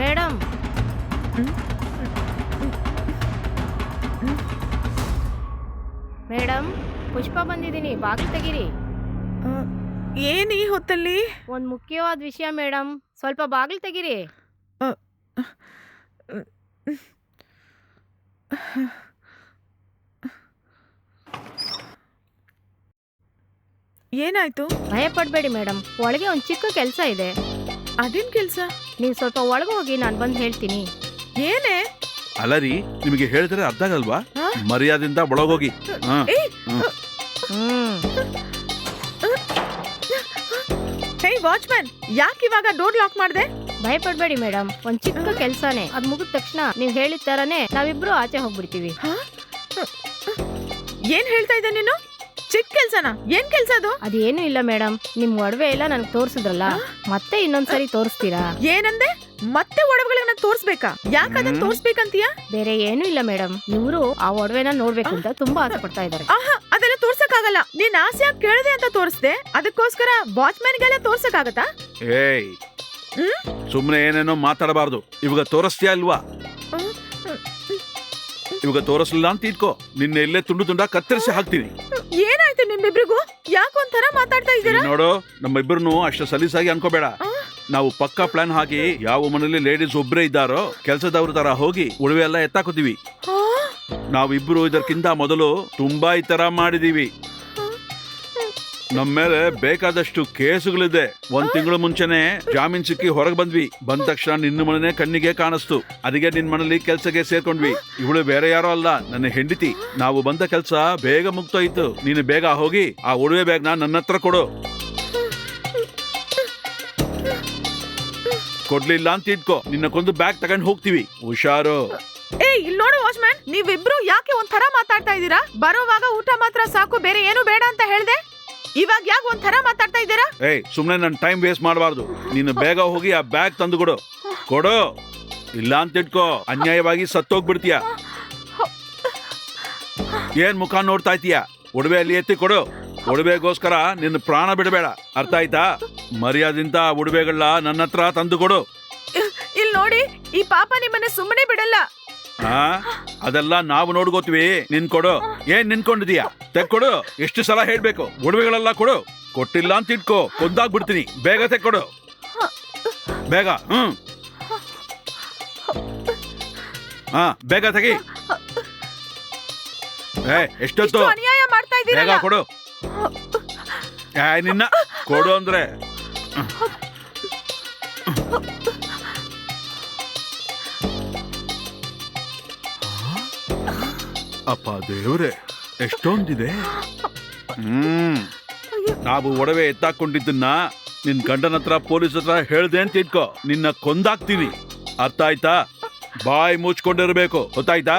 Madam. Madam ಪುಷ್ಪ ಬಂದಿದ್ದೀನಿ. ಬಾಗಿಲು ತೆಗೀರಿ. ಏನು ಈ ಹೊತ್ತಲ್ಲಿ? ಒಂದು ಮುಖ್ಯವಾದ ವಿಷಯ ಮೇಡಮ್. ಸ್ವಲ್ಪ ಬಾಗಿಲು ತೆಗೀರಿ. ಏನಾಯ್ತು? ಭಯ ಪಡಬೇಡಿ ಮೇಡಮ್. ಒಳಗೆ ಒಂದು ಚಿಕ್ಕ ಕೆಲಸ ಇದೆ. ಅದೇನು ಕೆಲಸ? ನೀವು ಸ್ವಲ್ಪ ಒಳಗೆ ಹೋಗಿ ನಾನು ಬಂದು ಹೇಳ್ತೀನಿ. ಏನೇ? ಅಲರಿ ರೀ ನಿಮಗೆ ಹೇಳಿದ್ರೆ ಅರ್ಧ ಆಗಲ್ವಾ? ಮರ್ಯಾದಿಂದ ಒಳಗೋಗಿ ಹಾ. ಏ! ಹ್ಮ್. ಹೇ ವಾಚ್ಮ್ಯಾನ್ ಯಾಕೆ ಇವಾಗ ಡೋರ್ ಲಾಕ್ ಮಾಡ್ದೆ? ಭಯ ಪಡಬೇಡಿ ಮೇಡಮ್ ಒಂದು ಚಿಕ್ಕ ಕೆಲಸನೇ. ಅದ್ ಮುಗಿದ ತಕ್ಷಣ ನೀವು ಹೇಳಿದ ಥರನೇ ನಾವಿಬ್ರು ಆಚೆ ಹೋಗ್ಬಿಡ್ತೀವಿ. ಏನ್ ಹೇಳ್ತಾ ಇದ್ದೆ ನೀನು? ಚಿಕ್ಕ ಕೆಲ್ಸನಾ? ಏನ್ ಕೆಲ್ಸ ಅದು? ಅದೇನು ಇಲ್ಲ ಮೇಡಮ್ ನಿಮ್ ಒಡವೆ ಎಲ್ಲ ನನಗೆ ತೋರಿಸಿದ್ರಲ್ಲ ಮತ್ತೆ ಇನ್ನೊಂದ್ಸರಿ ತೋರಿಸ್ತೀರಾ? ಏನಂದೆ? ಮತ್ತೆ ಒಡವೆಗಳನ್ನ ತೋರ್ಸ್ಬೇಕಾ? ಯಾಕೆ ಅದನ್ನ ತೋರಿಸ್ಬೇಕಂತೀಯ? ಬೇರೆ ಏನೂ ಇಲ್ಲ ಮೇಡಮ್ ಇವರು ಆ ಒಡವೆನ ನೋಡ್ಬೇಕು ಅಂತ ತುಂಬಾ ಆಸೆ ಪಡ್ತಾ ಇದ್ದಾರೆ. ಆಹಾ ಅದೆಲ್ಲ ತೋರ್ಸಕ್ಕಾಗಲ್ಲ. ನೀನ್ ಆಸೆ ಯಾಕೆ ಕೇಳಿದೆ ಅಂತ ತೋರಿಸ್ದೆ. ಅದಕ್ಕೋಸ್ಕರ ವಾಚ್ಮ್ಯಾನ್ಗೆಲ್ಲ ತೋರ್ಸಕ್ಕಾಗತ್ತಾ? ಏಯ್! ಹ್ಮ್? ಸುಮ್ಮನೆ ಏನೇನೋ ಮಾತಾಡಬಾರ್ದು. ಇವಾಗ ತೋರಿಸ್ತೀಯಾ ಅಲ್ವಾ ಇವಾಗ ತೋರಿಸ್ಲಿಲ್ಲ ಅಂತ ಇಟ್ಕೋ ನಿನ್ನೆ ಇಲ್ಲೇ ತುಂಡು ತುಂಡ ಕತ್ತರಿಸಿ ಹಾಕ್ತೀನಿ. ಏನಾಯ್ತು ನಿಮ್ಮಿಬ್ರಿಗೂ? ಒಂಥರ ಮಾತಾಡ್ತಾ ಇದ್ದೀರಾ? ನೋಡು ನಮ್ಮಿಬ್ಬರನ್ನು ಅಷ್ಟು ಸಲೀಸಾಗಿ ಅನ್ಕೋಬೇಡ. ನಾವು ಪಕ್ಕಾ ಪ್ಲಾನ್ ಹಾಕಿ ಯಾವ ಮನೇಲಿ ಲೇಡೀಸ್ ಒಬ್ಬರೇ ಇದ್ದಾರೋ ಕೆಲಸದವ್ರ ತರ ಹೋಗಿ ಉಳಿವೆ ಎಲ್ಲ ಎತ್ತಾಕೋತೀವಿ? ನಾವಿಬ್ರು ಇದಕ್ಕಿಂತ ಮೊದಲು ತುಂಬಾ ಈ ತರ ಮಾಡಿದೀವಿ. ನಮ್ಮ ಮೇಲೆ ಬೇಕಾದಷ್ಟು ಕೇಸುಗಳಿದೆ. ಒಂದ್ ತಿಂಗಳು ಮುಂಚೆನೆ ಜಾಮೀನ್ ಸಿಕ್ಕಿ ಹೊರಗೆ ಬಂದ್ವಿ. ಬಂದ ತಕ್ಷಣ ನಿನ್ನ ಮನೆನೇ ಕಣ್ಣಿಗೆ ಕಾಣಿಸ್ತು. ಅದಕ್ಕೆ ನಿನ್ ಮನೇಲಿ ಕೆಲ್ಸಕ್ಕೆ ಸೇರ್ಕೊಂಡ್ವಿ. ಇವಳು ಬೇರೆ ಯಾರೋ ಅಲ್ಲ, ನನ್ನ ಹೆಂಡತಿ. ನಾವು ಬಂದ ಕೆಲ್ಸ ಬೇಗ ಮುಗ್ತೋಯ್ತು ನೀನು ಬೇಗ ಹೋಗಿ ಆ ಒಡವೆ ಬ್ಯಾಗ್ನ ನನ್ನ ಹತ್ರ ಕೊಡು. ಕೊಡ್ಲಿಲ್ಲ ಅಂತ ಇಟ್ಕೋ. ನಿನ್ನ ಕೊಂದು ಬ್ಯಾಗ್ ತಗೊಂಡ್ ಹೋಗ್ತೀವಿ. ಹುಷಾರು. ಏ ಇಲ್ಲಿ ನೋಡು ವಾಚ್ಮ್ಯಾನ್. ನೀವಿಬ್ರು ಯಾಕೆ ಒಂಥರ ಮಾತಾಡ್ತಾ ಇದ್ದೀರಾ? ಬರೋವಾಗ ಊಟ ಮಾತ್ರ ಸಾಕು, ಬೇರೆ ಏನು ಬೇಡ ಅಂತ ಹೇಳ್ದೆ. ಇವಾಗ ಯಾಕೆ ಒಂಥರ ಮಾತಾಡ್ತಾ ಇದ್ದೀರಾ? ಏಯ್ ಸುಮ್ನೆ ನನ್ನ ಟೈಮ್ ವೇಸ್ಟ್ ಮಾಡಬಾರ್ದು. ನೀನು ಬೇಗ ಹೋಗಿ ಆ ಬ್ಯಾಗ್ ತಂದು ಕೊಡು. ಕೊಡು ಇಲ್ಲ ಅಂತ ಇಟ್ಕೋ. ಅನ್ಯಾಯವಾಗಿ ಸತ್ತೋಗ್ಬಿಡ್ತೀಯ. ಏನ್ ಮುಖ ನೋಡ್ತಾ ಇದೀಯ ಒಡವೆ ಅಲ್ಲಿ ಎತ್ತಿ ಕೊಡು. ಒಡವೆಗೋಸ್ಕರ ನಿನ್ನ ಪ್ರಾಣ ಬಿಡಬೇಡ. ಅರ್ಥ ಆಯ್ತಾ? ಮರ್ಯಾದಿಂದ ಆ ಒಡವೆಗಳನ್ನ ನನ್ನ ಹತ್ರ ತಂದು ಕೊಡು ಇಲ್ಲಿ ನೋಡಿ ಈ ಪಾಪ ನಿಮ್ಮನ್ನ ಸುಮ್ಮನೆ ಬಿಡಲ್ಲ. ಹಾ ಅದೆಲ್ಲ ನಾವು ನೋಡ್ಕೋತೀವಿ. ನಿನ್ ಕೊಡು. ಏನ್ ನಿನ್ಕೊಂಡಿದೀಯ ತೆಕ್ಕೊಡು ಎಷ್ಟು ಸಲ ಹೇಳ್ಬೇಕು. ಒಡವೆಗಳೆಲ್ಲ ಕೊಡು. ಕೊಟ್ಟಿಲ್ಲ ಅಂತ ಇಟ್ಕೋ. ಕೊಂದಾಗ್ಬಿಡ್ತೀನಿ. ಬೇಗ ತೆಕ್ಕೊಡು ಬೇಗ. ಹ್ಮ್. ಹಾ ಬೇಗ ತೆಗಿ. ಏ ಎಷ್ಟೊತ್ತು? ಅನ್ಯಾಯ ಮಾಡ್ತಾ ಬೇಗ ಇದ್ದೀರಲ್ಲ ಕೊಡು. ಏ ನಿನ್ನ ಕೊಡು ಅಂದ್ರೆ. ಅಪ್ಪ ದೇವ್ರೆ ಎಷ್ಟೊಂದಿದೆ? ಹ್ಮ್. ನಾವು ಒಡವೆ ಎತ್ತಾಕೊಂಡಿದ್ದನ್ನ ನಿನ್ ಗಂಡನ ಹತ್ರ ಪೊಲೀಸ್ ಹತ್ರ ಹೇಳ್ದೆ ಅಂತ ಇಟ್ಕೋ. ನಿನ್ನ ಕೊಂದಾಕ್ತೀನಿ. ಅರ್ಥ ಆಯ್ತಾ? ಬಾಯಿ ಮುಚ್ಕೊಂಡಿರ್ಬೇಕು. ಗೊತ್ತಾಯ್ತಾ?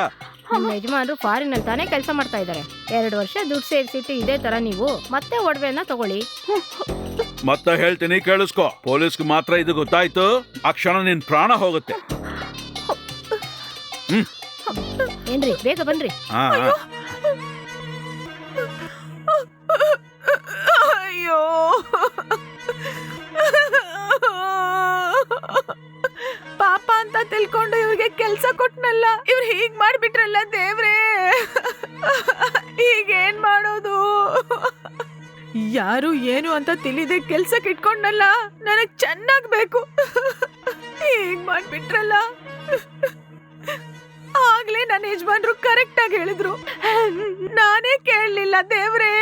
ನಿಮ್ಮ ಯಜಮಾನ್ರು ಫಾರಿನ್ ಅಂತಾನೆ ತಾನೇ ಕೆಲಸ ಮಾಡ್ತಾ ಇದ್ದಾರೆ ಎರಡು ವರ್ಷ ದುಡ್ಡು ಸೇರಿಸಿಟ್ಟು ಇದೇ ತರ ನೀವು ಮತ್ತೆ ಒಡವೆನ ತಗೊಳ್ಳಿ. ಮತ್ತೆ ಹೇಳ್ತೀನಿ ಕೇಳಿಸ್ಕೊ. ಪೊಲೀಸ್ಗೆ ಮಾತ್ರ ಇದು ಗೊತ್ತಾಯ್ತು. ಆ ಕ್ಷಣ ನಿನ್ ಪ್ರಾಣ ಹೋಗುತ್ತೆ. ಏನ್ರಿ ಬೇಗ ಬನ್ರಿ. ಹಾ ಹಾ. ಅಯ್ಯೋ. ಪಾಪ ಅಂತ ತಿಳ್ಕೊಂಡು ಇವ್ರಿಗೆ ಕೆಲ್ಸ ಕೊಟ್ನಲ್ಲ ಇವ್ರು ಹೀಗ್ ಮಾಡ್ಬಿಟ್ರಲ್ಲ ದೇವ್ರೇ. ಈಗೇನ್ ಮಾಡೋದು? ಯಾರು ಏನು ಅಂತ ತಿಳಿದೆ ಕೆಲ್ಸಕ್ಕೆ ಇಟ್ಕೊಂಡಲ್ಲ ನನಗ್ ಚೆನ್ನಾಗ್ ಬೇಕು. ಹೀಗ್ ಮಾಡ್ಬಿಟ್ರಲ್ಲ. ನನ್ನ ಯಜಮಾನ್ರು ಕರೆಕ್ಟ್ ಆಗಿ ಹೇಳಿದ್ರು. ನಾನೇ ಕೇಳಲಿಲ್ಲ ದೇವ್ರೇ.